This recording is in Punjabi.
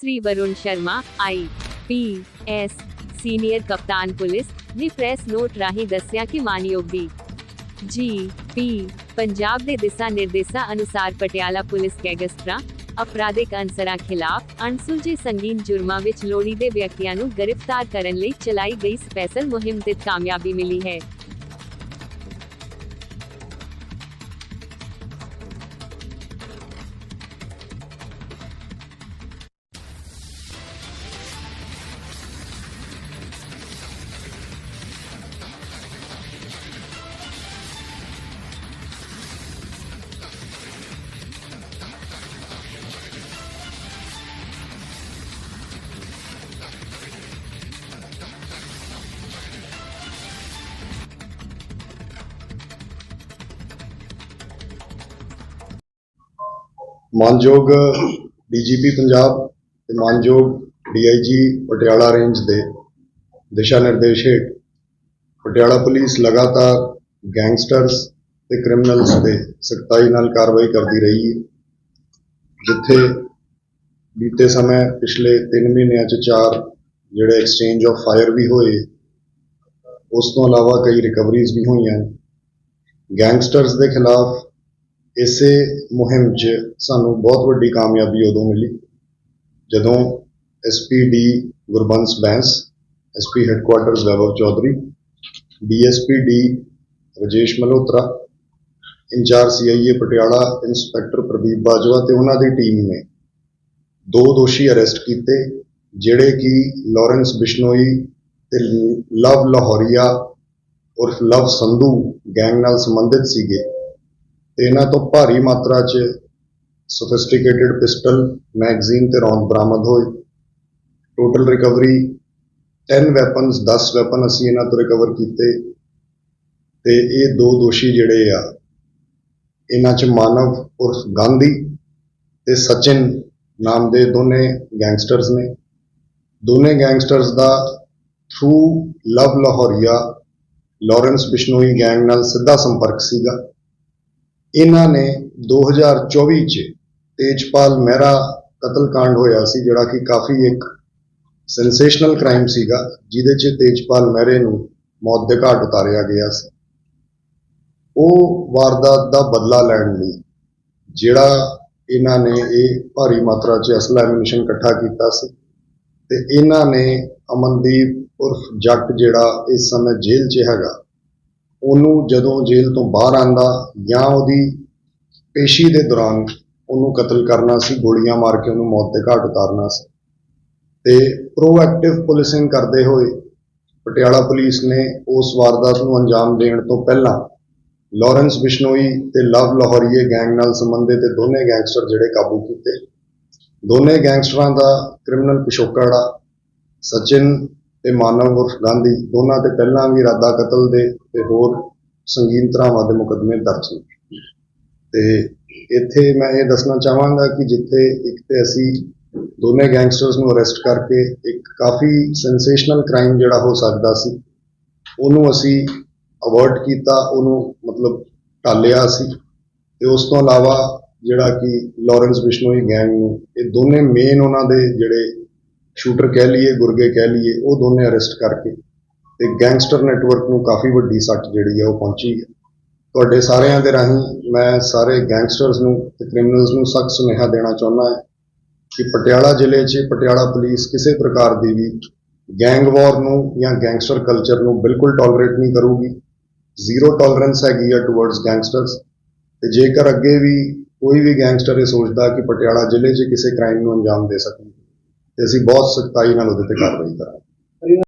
Shri Varun Sharma I P S senior ਕਪਤਾਨ ਪੁਲਿਸ ਨੇ ਪ੍ਰੈਸ ਨੋਟ ਰਾਹੀਂ ਦੱਸਿਆ ਕਿ ਮਾਨਯੋਗ ਦੀ ਜੀ ਪੀ ਪੰਜਾਬ ਦੇ ਦਿਸ਼ਾ ਨਿਰਦੇਸ਼ਾਂ ਅਨੁਸਾਰ ਪਟਿਆਲਾ ਪੁਲਿਸ ਗੈਂਗਸਟਰਾਂ, ਅਪਰਾਧਿਕ ਅਨਸਰਾਂ ਖਿਲਾਫ ਅਣਸੁਲਝੇ ਸੰਗੀਨ ਜੁਰਮਾਂ ਵਿੱਚ ਲੋੜੀਂਦੇ ਵਿਅਕਤੀਆਂ ਨੂੰ ਗ੍ਰਿਫਤਾਰ ਕਰਨ ਲਈ ਚਲਾਈ ਗਈ ਸਪੈਸ਼ਲ ਮੁਹਿੰਮ ਤੇ ਕਾਮਯਾਬੀ ਮਿਲੀ ਹੈ। ਮਾਨਯੋਗ ਡੀਜੀਪੀ ਪੰਜਾਬ ਤੇ ਮਾਨਯੋਗ ਡੀਆਈਜੀ ਪਟਿਆਲਾ ਰੇਂਜ ਦੇ ਦਿਸ਼ਾ ਨਿਰਦੇਸ਼ ਹੇਠ ਪਟਿਆਲਾ ਪੁਲਿਸ ਲਗਾਤਾਰ ਗੈਂਗਸਟਰਸ ਤੇ ਕ੍ਰਿਮੀਨਲਸ ਤੇ ਸਖਤਾਈ ਨਾਲ ਕਾਰਵਾਈ ਕਰਦੀ ਰਹੀ ਹੈ। ਜਿੱਥੇ ਬੀਤੇ ਸਮੇਂ ਪਿਛਲੇ 3 ਮਹੀਨਿਆਂ ਚ ਚਾਰ ਜਿਹੜੇ ਐਕਸਚੇਂਜ ਆਫ ਫਾਇਰ ਵੀ ਹੋਏ, ਉਸ ਤੋਂ ਇਲਾਵਾ ਕਈ ਰਿਕਵਰੀਜ਼ ਵੀ ਹੋਈਆਂ। ਗੈਂਗਸਟਰਸ ਦੇ ਖਿਲਾਫ ਇਸੇ ਮੁਹਿੰਮ 'ਚ ਸਾਨੂੰ ਬਹੁਤ ਵੱਡੀ ਕਾਮਯਾਬੀ ਉਦੋਂ ਮਿਲੀ, ਜਦੋਂ SPD Gurbans Bains SP headquarters Vaibhav Chaudhary DSPD Rajesh Malhotra, in charge CIA Patiala inspector Pradeep Bajwa ਤੇ ਉਹਨਾਂ ਦੀ ਟੀਮ ਨੇ ਦੋ ਦੋਸ਼ੀ ਅਰੈਸਟ ਕੀਤੇ, ਜਿਹੜੇ ਕਿ ਲਾਰੈਂਸ ਬਿਸ਼ਨੋਈ ਤੇ ਲਵ ਲਾਹੌਰੀਆ ਉਰਫ ਲਵ ਸੰਧੂ ਗੈਂਗ ਨਾਲ ਸੰਬੰਧਿਤ ਸੀਗੇ। ਤੇ ਇਹਨਾਂ ਤੋਂ ਭਾਰੀ ਮਾਤਰਾ 'ਚ ਸੋਫਿਸਟੀਕੇਟਿਡ ਪਿਸਟਲ ਮੈਗਜ਼ੀਨ ਤੇ ਰੌਂਦ ਬਰਾਮਦ ਹੋਏ। ਟੋਟਲ ਰਿਕਵਰੀ 10 ਵੈਪਨਸ 10 ਵੈਪਨ ਅਸੀਂ ਇਹਨਾਂ ਤੋਂ ਰਿਕਵਰ ਕੀਤੇ। ਤੇ ਇਹ ਦੋ ਦੋਸ਼ੀ ਜਿਹੜੇ ਆ, ਇਹਨਾਂ 'ਚ ਮਾਨਵ ਉਰਫ ਗਾਂਧੀ ਤੇ ਸਚਿਨ ਨਾਮ ਦੇ ਦੋਨੇ ਗੈਂਗਸਟਰਸ ਨੇ। ਦੋਨੇ ਗੈਂਗਸਟਰਸ ਦਾ through Lav Lahoria, Lawrence Bishnoi gang ਨਾਲ ਸਿੱਧਾ ਸੰਪਰਕ ਸੀਗਾ। ਇਹਨਾਂ ਨੇ 2024 ਚ ਤੇਜਪਾਲ ਮਹਿਰਾ ਕਤਲकांड ਹੋਇਆ ਸੀ, ਜਿਹੜਾ ਕਿ ਕਾਫੀ ਇੱਕ ਸੈਂਸੇਸ਼ਨਲ ਕ੍ਰਾਈਮ ਸੀਗਾ, ਜਿਹਦੇ ਚ ਤੇਜਪਾਲ ਮਹਿਰੇ ਨੂੰ ਮੌਤ ਦੇ ਘਾਟ ਉਤਾਰਿਆ ਗਿਆ ਸੀ। ਉਹ ਵਾਰਦਾਤ ਦਾ ਬਦਲਾ ਲੈਣ ਲਈ, ਜਿਹੜਾ ਇਹਨਾਂ ਨੇ ਇਹ ਭਾਰੀ ਮਾਤਰਾ 'ਚ ਅਸਲਾ ਐਮੂਨੀਸ਼ਨ ਇਕੱਠਾ ਕੀਤਾ ਸੀ, ਤੇ ਇਹਨਾਂ ਨੇ ਅਮਨਦੀਪ ਉਰਫ ਜੱਟ ਜਿਹੜਾ ਇਸ ਸਮੇਂ ਜੇਲ੍ਹ 'ਚ ਹੈਗਾ ਉਹਨੂੰ ਜਦੋਂ ਜੇਲ੍ਹ ਤੋਂ ਬਾਹਰ ਆਂਦਾ ਜਾਂ ਉਹਦੀ ਪੇਸ਼ੀ ਦੇ ਦੌਰਾਨ ਉਹਨੂੰ ਕਤਲ ਕਰਨਾ ਸੀ, ਗੋਲੀਆਂ ਮਾਰ ਕੇ ਉਹਨੂੰ ਮੌਤ ਦੇ ਘਾਟ ਉਤਾਰਨਾ ਸੀ। ਤੇ ਪ੍ਰੋਐਕਟਿਵ ਪੁਲਿਸਿੰਗ ਕਰਦੇ ਹੋਏ ਪਟਿਆਲਾ ਪੁਲਿਸ ਨੇ ਉਸ ਵਾਰਦਾਤ ਨੂੰ ਅੰਜਾਮ ਦੇਣ ਤੋਂ ਪਹਿਲਾਂ ਲਾਰੈਂਸ ਬਿਸ਼ਨੋਈ ਤੇ ਲਵ ਲਾਹੌਰੀਏ ਗੈਂਗ ਨਾਲ ਸੰਬੰਧਿਤ ਇਹ ਦੋਨੇ ਗੈਂਗਸਟਰ ਜਿਹੜੇ ਕਾਬੂ ਕੀਤੇ। ਦੋਨੇ ਗੈਂਗਸਟਰਾਂ ਦਾ ਕ੍ਰਿਮੀਨਲ ਪਿਛੋਕੜ ਸਚਿਨ ਤੇ ਮਾਨਵ ਉਰਫ ਗਾਂਧੀ ਦੋਨਾਂ ਤੇ ਪਹਿਲਾਂ ਵੀ ਇਰਾਦਾ ਕਤਲ ਦੇ ਤੇ ਹੋਰ ਸੰਗੀਨ ਧਰਾਵਾਂ ਦੇ ਮੁਕੱਦਮੇ ਦਰਜ ਨੇ। ਤੇ ਇੱਥੇ ਮੈਂ ਇਹ ਦੱਸਣਾ ਚਾਹਾਂਗਾ ਕਿ ਜਿੱਥੇ ਇੱਕ ਤੇ ਅਸੀਂ ਦੋਨੇ ਗੈਂਗਸਟਰਸ ਨੂੰ ਅਰੈਸਟ ਕਰਕੇ ਇੱਕ ਕਾਫੀ ਸੈਂਸੇਸ਼ਨਲ ਕ੍ਰਾਈਮ ਜਿਹੜਾ ਹੋ ਸਕਦਾ ਸੀ, ਉਹਨੂੰ ਅਸੀਂ ਅਵੋਇਡ ਕੀਤਾ, ਉਹਨੂੰ ਮਤਲਬ ਟਾਲਿਆ ਸੀ ਤੇ ਉਸ ਤੋਂ ਇਲਾਵਾ ਜਿਹੜਾ ਕਿ ਲਾਰੈਂਸ ਬਿਸ਼ਨੋਈ ਗੈਂਗ ਨੂੰ, ਇਹ ਦੋਨੇ ਮੇਨ ਉਹਨਾਂ ਦੇ ਜਿਹੜੇ ਸ਼ੂਟਰ ਕਹਿ ਲਈਏ, ਗੁਰਗੇ ਕਹਿ ਲਈਏ, ਉਹ ਦੋਨੇ ਅਰੈਸਟ ਕਰਕੇ ਤੇ ਗੈਂਗਸਟਰ ਨੈਟਵਰਕ ਨੂੰ ਕਾਫੀ ਵੱਡੀ ਸੱਟ ਜਿਹੜੀ ਆ ਉਹ ਪਹੁੰਚੀ ਹੈ ਤੁਹਾਡੇ ਸਾਰਿਆਂ ਦੇ ਰਾਹੀਂ ਮੈਂ ਸਾਰੇ ਗੈਂਗਸਟਰਸ ਨੂੰ ਤੇ ਕ੍ਰਿਮੀਨਲਸ ਨੂੰ ਸਖਤ ਸੁਨੇਹਾ ਦੇਣਾ ਚਾਹੁੰਦਾ ਹਾਂ ਕਿ ਪਟਿਆਲਾ ਜ਼ਿਲ੍ਹੇ 'ਚ, ਪਟਿਆਲਾ ਪੁਲਿਸ ਕਿਸੇ ਪ੍ਰਕਾਰ ਦੀ ਵੀ ਗੈਂਗ ਵਾਰ ਨੂੰ ਜਾਂ ਗੈਂਗਸਟਰ ਕਲਚਰ ਨੂੰ ਬਿਲਕੁਲ ਟੋਲਰੇਟ ਨਹੀਂ ਕਰੂਗੀ। ਜ਼ੀਰੋ ਟੋਲਰੈਂਸ ਹੈਗੀ ਆ ਟੁਵਰਡਸ ਗੈਂਗਸਟਰਸ ਤੇ ਜੇਕਰ ਅੱਗੇ ਵੀ ਕੋਈ ਵੀ ਗੈਂਗਸਟਰ ਇਹ ਸੋਚਦਾ ਕਿ ਪਟਿਆਲਾ ਜ਼ਿਲ੍ਹੇ 'ਚ ਕਿਸੇ ਕ੍ਰਾਈਮ ਨੂੰ ਅੰਜਾਮ ਦੇ ਸਕੇ ਤੇ ਅਸੀਂ ਬਹੁਤ ਸਖਤਾਈ ਨਾਲ ਉਹਦੇ ਤੇ ਕਾਰਵਾਈ ਕਰਾਂਗੇ।